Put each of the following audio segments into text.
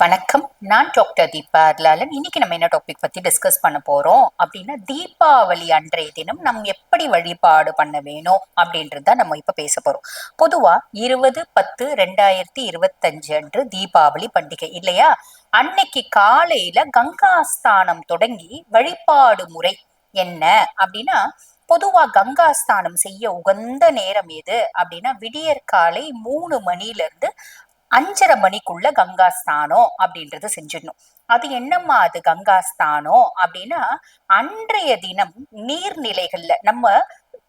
வணக்கம். நான் டாக்டர் தீபா அர்லாலன் இன்னைக்கு நம்ம என்ன டாபிக் பத்தி டிஸ்கஸ் பண்ண போறோம்? அப்படின்னா தீபாவளி அன்றைய தினம் நம்ம எப்படி வழிபாடு பண்ண வேணும்? அப்படின்றத நம்ம இப்ப பேச போறோம். பொதுவா இருபது பத்து ரெண்டாயிரத்தி இருபத்தஞ்சு அன்று தீபாவளி பண்டிகை இல்லையா? அன்னைக்கு காலையில கங்கா ஸ்தானம் தொடங்கி வழிபாடு முறை என்ன? அப்படின்னா பொதுவா கங்கா ஸ்தானம் செய்ய உகந்த நேரம் எது? அப்படின்னா விடியற்காலை மூணு மணில இருந்து அஞ்சரை மணிக்குள்ள கங்கா ஸ்தானம் அப்படின்றத செஞ்சிடணும். அது என்னம்மா அது கங்கா ஸ்தானம் அப்படின்னா அன்றைய தினம் நீர்நிலைகள்ல நம்ம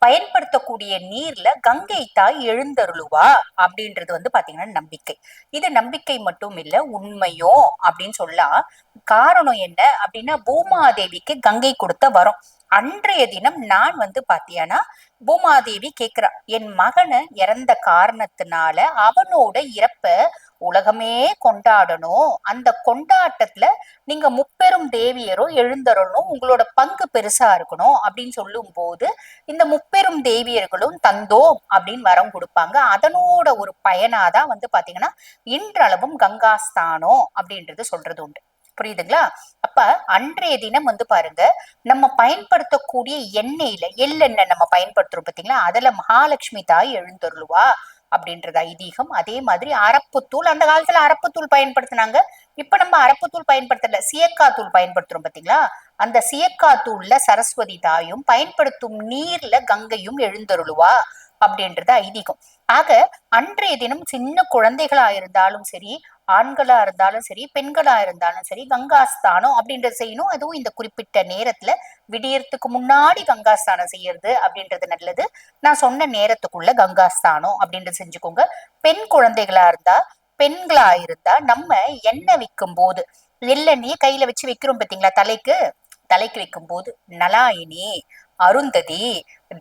பயன்படுத்தக்கூடிய நீர்ல கங்கை தாய் எழுந்தருளுவா அப்படின்றது வந்து பாத்தீங்கன்னா நம்பிக்கை. இது நம்பிக்கை மட்டும் இல்ல உண்மையோ அப்படின்னு சொல்லலாம். காரணம் என்ன அப்படின்னா பூமாதேவிக்கு கங்கை கொடுத்த வரம். அன்றைய தினம் நான் வந்து பாத்தியானா பூமாதேவி கேக்குறா என் மகனை இறந்த காரணத்தினால அவனோட இறப்ப உலகமே கொண்டாடணும். அந்த கொண்டாட்டத்துல நீங்க முப்பெரும் தேவியரும் எழுந்தரணும் உங்களோட பங்கு பெருசா இருக்கணும். அப்படின்னு சொல்லும் போது இந்த முப்பெரும் தேவியர்களும் தந்தோம் அப்படின்னு வரம் கொடுப்பாங்க. அதனோட ஒரு பயனாதான் வந்து பாத்தீங்கன்னா இன்றளவும் கங்காஸ்தானம் அப்படின்றது சொல்றது உண்டு. புரியுதுங்களா? அப்ப அன்றைய தினம் வந்து பாருங்க நம்ம பயன்படுத்தக்கூடிய எண்ணெயில எள்ளெண்ணெய் நம்ம பயன்படுத்துறோம் பாத்தீங்களா? அதுல மகாலட்சுமி தாய் எழுந்தருளுவா அப்படின்றது ஐதீகம். அதே மாதிரி அரப்புத்தூள் அந்த காலத்துல அரப்புத்தூள் பயன்படுத்தினாங்க. இப்ப நம்ம அரப்புத்தூள் பயன்படுத்தல சியக்கா தூள் பயன்படுத்துறோம் பாத்தீங்களா? அந்த சியக்கா தூள்ல சரஸ்வதி தாயும் பயன்படுத்தும் நீர்ல கங்கையும் எழுந்தருளுவா. அப்படின்றது ஐதீகம். ஆக அன்றைய தினம் சின்ன குழந்தைகளா இருந்தாலும் சரி ஆண்களா இருந்தாலும் சரி பெண்களா இருந்தாலும் சரி கங்காஸ்தானம் அப்படின்றத செய்யணும். அதுவும் இந்த குறிப்பிட்ட நேரத்துல விடியறதுக்கு முன்னாடி கங்காஸ்தானம் செய்யறது அப்படின்றது நல்லது. நான் சொன்ன நேரத்துக்குள்ள கங்காஸ்தானம் அப்படின்றது செஞ்சுக்கோங்க. பெண் குழந்தைகளா இருந்தா பெண்களா இருந்தா நம்ம எண்ணெய் விற்கும் போது எள்ளெண்ணிய கையில வச்சு வைக்கிறோம் பாத்தீங்களா தலைக்கு? தலைக்கு வைக்கும் போது நலாயினி அருந்ததி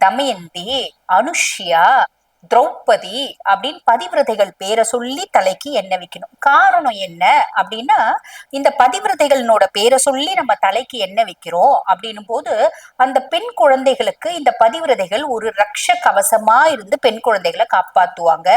தமயந்தி அனுஷ்யா திரௌபதி அப்படின்னு பதிவிரதைகள் பேரை சொல்லி தலைக்கு எண்ணெய் வைக்கணும். காரணம் என்ன அப்படின்னா இந்த பதிவிரதைகளோட பேரை சொல்லி நம்ம தலைக்கு எண்ணெய் வைக்கிறோம் அப்படின்னும் போது அந்த பெண் குழந்தைகளுக்கு இந்த பதிவிரதைகள் ஒரு ரக்ஷ கவசமா இருந்து பெண் குழந்தைகளை காப்பாத்துவாங்க.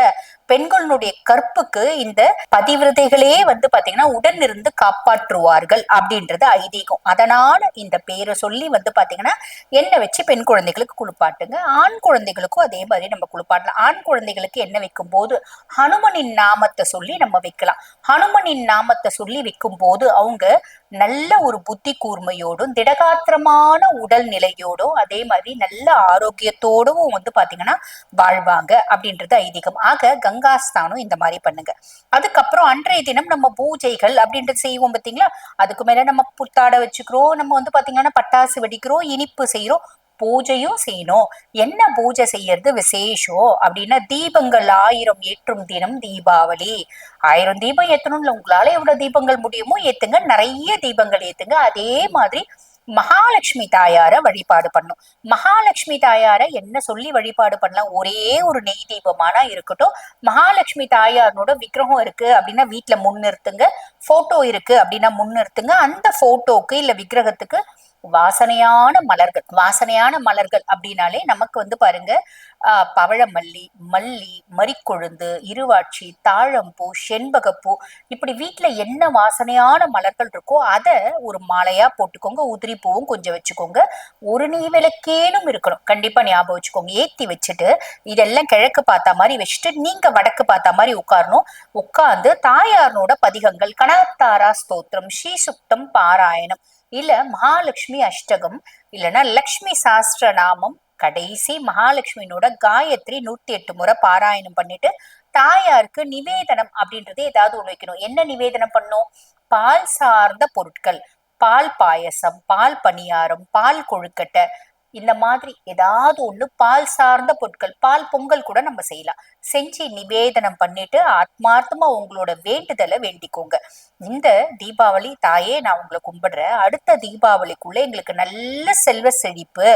பெண்களுடைய கற்புக்கு இந்த பதிவிரதைகளே வந்து பாத்தீங்கன்னா உடன் இருந்து காப்பாற்றுவார்கள் அப்படின்றது ஐதீகம். அதனால இந்த பேரை சொல்லி வந்து பாத்தீங்கன்னா எண்ணெய் வச்சு பெண் குழந்தைகளுக்கு குளிப்பாட்டுங்க. ஆண் குழந்தைகளுக்கும் அதே மாதிரி நம்ம குளிப்பாட்டலாம். ஆண் குழந்தைகளுக்கு எண்ணெய் வைக்கும் போது ஹனுமனின் நாமத்தை சொல்லி நம்ம வைக்கலாம். ஹனுமனின் நாமத்தை சொல்லி வைக்கும் போது அவங்க நல்ல ஒரு புத்தி கூர்மையோடும் திடகாத்திரமான உடல் நிலையோடும் அதே மாதிரி நல்ல ஆரோக்கியத்தோடவும் வந்து பாத்தீங்கன்னா வாழ்வாங்க அப்படின்றது ஐதீகம். ஆக கங்காஸ்தானம் இந்த மாதிரி பண்ணுங்க. அதுக்கப்புறம் அன்றைய தினம் நம்ம பூஜைகள் அப்படின்றது செய்வோம் பார்த்தீங்களா அதுக்கு மேல நம்ம புத்தாடை வச்சுக்கிறோம். நம்ம வந்து பாத்தீங்கன்னா பட்டாசு வெடிக்கிறோம் இனிப்பு செய்யறோம் பூஜையும் செய்யணும். என்ன பூஜை செய்யறது விசேஷம் அப்படின்னா தீபங்கள் ஆயிரம் ஏற்றும் தினம் தீபாவளி. ஆயிரம் தீபம் ஏத்தணும்ல உங்களால எவ்வளவு தீபங்கள் முடியுமோ ஏத்துங்க. நிறைய தீபங்கள் ஏத்துங்க. அதே மாதிரி மகாலட்சுமி தாயார வழிபாடு பண்ணும் மகாலட்சுமி தாயார என்ன சொல்லி வழிபாடு பண்ணலாம்? ஒரே ஒரு நெய் தீபமானா இருக்கட்டும். மகாலட்சுமி தாயாரனோட விக்கிரகம் இருக்கு அப்படின்னா வீட்டுல முன்னிறுத்துங்க. போட்டோ இருக்கு அப்படின்னா முன்னிறுத்துங்க. அந்த போட்டோக்கு இல்ல விக்கிரகத்துக்கு வாசனையான மலர்கள். வாசனையான மலர்கள் அப்படின்னாலே நமக்கு வந்து பாருங்க ஆஹ் பவழமல்லி மல்லி மறிக்கொழுந்து இருவாட்சி தாழம்பூ செண்பகப்பூ இப்படி வீட்டுல என்ன வாசனையான மலர்கள் இருக்கோ அதை ஒரு மாலையா போட்டுக்கோங்க உதிரி பூவும் கொஞ்சம் வச்சுக்கோங்க. ஒரு நீ விளக்கேனும் இருக்கணும். கண்டிப்பா ஞாபகம் வச்சுக்கோங்க. ஏத்தி வச்சுட்டு இதெல்லாம் கிழக்கு பார்த்த மாதிரி வச்சுட்டு நீங்க வடக்கு பார்த்த மாதிரி உட்காரணும். உட்கார்ந்து தாயாரனோட பதிகங்கள் கனகத்தாரா ஸ்தோத்திரம் ஸ்ரீசுக்தம் பாராயணம். இல்ல மகாலட்சுமி அஷ்டகம் இல்லைன்னா லக்ஷ்மி சாஸ்திர நாமம் கடைசி மகாலட்சுமியினோட காயத்ரி நூத்தி எட்டு முறை பாராயணம் பண்ணிட்டு தாயாருக்கு நிவேதனம் அப்படின்றது ஏதாவது ஒண்ணு வைக்கணும். என்ன நிவேதனம் பண்ணும் பால் சார்ந்த பொருட்கள் பால் பாயசம் பால் பணியாரம் பால் கொழுக்கட்டை இந்த மாதிரி ஏதாவது ஒண்ணு பால் சார்ந்த பொருட்கள் பால் பொங்கல் கூட நம்ம செய்யலாம். செஞ்சு நிவேதனம் பண்ணிட்டு ஆத்மார்த்தமா உங்களோட வேண்டுதலை வேண்டிக்கோங்க. இந்த தீபாவளி தாயே நான் உங்களை கும்பிடுறேன். அடுத்த தீபாவளிக்குள்ள எங்களுக்கு நல்ல செல்வ செழிப்பு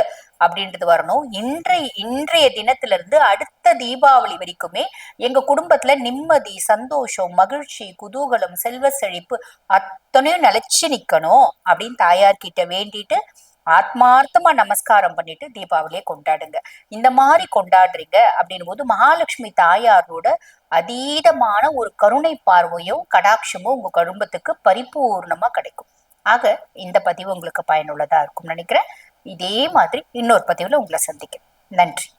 அப்படின்றது வரணும். இன்றைய இன்றைய தினத்துல இருந்து அடுத்த தீபாவளி வரைக்குமே எங்க குடும்பத்துல நிம்மதி சந்தோஷம் மகிழ்ச்சி குதூகலம் செல்வ செழிப்பு அத்தனையும் நிலைச்சு நிக்கணும் அப்படின்னு தாயார்கிட்ட வேண்டிட்டு ஆத்மார்த்தமா நமஸ்காரம் பண்ணிட்டு தீபாவளியை கொண்டாடுங்க. இந்த மாதிரி கொண்டாடுறீங்க அப்படின்னும் போது மகாலட்சுமி தாயாரோட அதீதமான ஒரு கருணை பார்வையும் கடாட்சமும் உங்க குடும்பத்துக்கு பரிபூர்ணமா கிடைக்கும். ஆக இந்த பதிவு உங்களுக்கு பயனுள்ளதா இருக்கும் நினைக்கிறேன். இதே மாதிரி இன்னொரு பதிவுல உங்களை சந்திக்கிறேன். நன்றி.